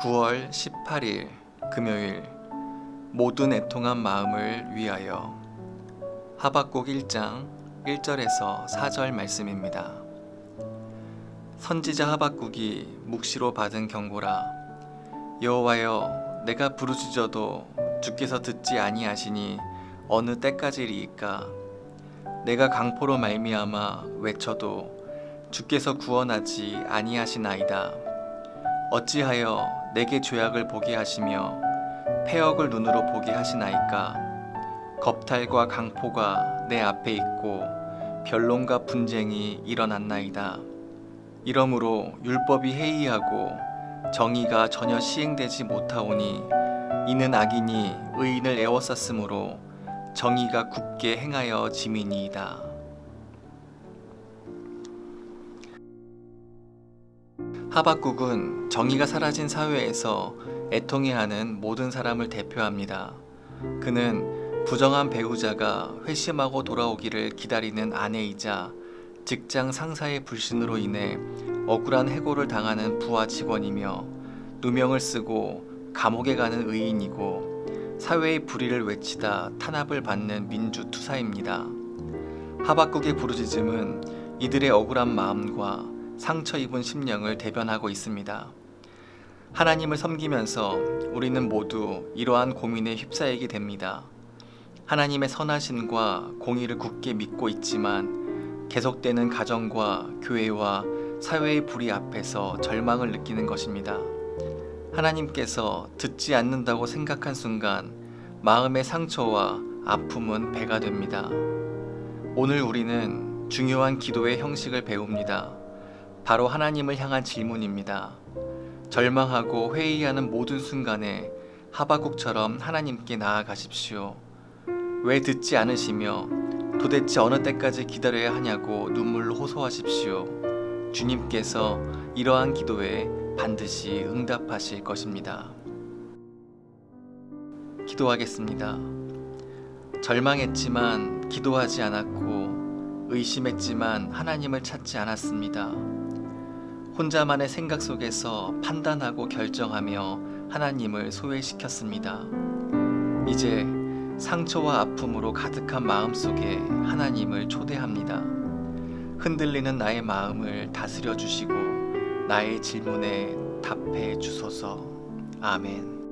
9월 18일 금요일 모든 애통한 마음을 위하여 하박국 1장 1절에서 4절 말씀입니다. 선지자 하박국이 묵시로 받은 경고라 여호와여 내가 부르짖어도 주께서 듣지 아니하시니 어느 때까지리이까 내가 강포로 말미암아 외쳐도 주께서 구원하지 아니하시나이다 어찌하여 내게 죄악을 보게 하시며 폐역을 눈으로 보게 하시나이까 겁탈과 강포가 내 앞에 있고 변론과 분쟁이 일어났나이다 이러므로 율법이 해이하고 정의가 전혀 시행되지 못하오니 이는 악인이 의인을 애워쌌으므로 정의가 굳게 행하여 지민이이다. 하박국은 정의가 사라진 사회에서 애통해하는 모든 사람을 대표합니다. 그는 부정한 배우자가 회심하고 돌아오기를 기다리는 아내이자 직장 상사의 불신으로 인해 억울한 해고를 당하는 부하 직원이며 누명을 쓰고 감옥에 가는 의인이고 사회의 불의를 외치다 탄압을 받는 민주투사입니다. 하박국의 부르짖음은 이들의 억울한 마음과 상처 입은 심령을 대변하고 있습니다. 하나님을 섬기면서 우리는 모두 이러한 고민에 휩싸이게 됩니다. 하나님의 선하심과 공의를 굳게 믿고 있지만 계속되는 가정과 교회와 사회의 불의 앞에서 절망을 느끼는 것입니다. 하나님께서 듣지 않는다고 생각한 순간 마음의 상처와 아픔은 배가 됩니다. 오늘 우리는 중요한 기도의 형식을 배웁니다. 바로 하나님을 향한 질문입니다. 절망하고 회의하는 모든 순간에 하바국처럼 하나님께 나아가십시오. 왜 듣지 않으시며 도대체 어느 때까지 기다려야 하냐고 눈물로 호소하십시오. 주님께서 이러한 기도에 반드시 응답하실 것입니다. 기도하겠습니다. 절망했지만 기도하지 않았고 의심했지만 하나님을 찾지 않았습니다. 혼자만의 생각 속에서 판단하고 결정하며 하나님을 소외시켰습니다. 이제 상처와 아픔으로 가득한 마음 속에 하나님을 초대합니다. 흔들리는 나의 마음을 다스려 주시고 나의 질문에 답해 주소서. 아멘.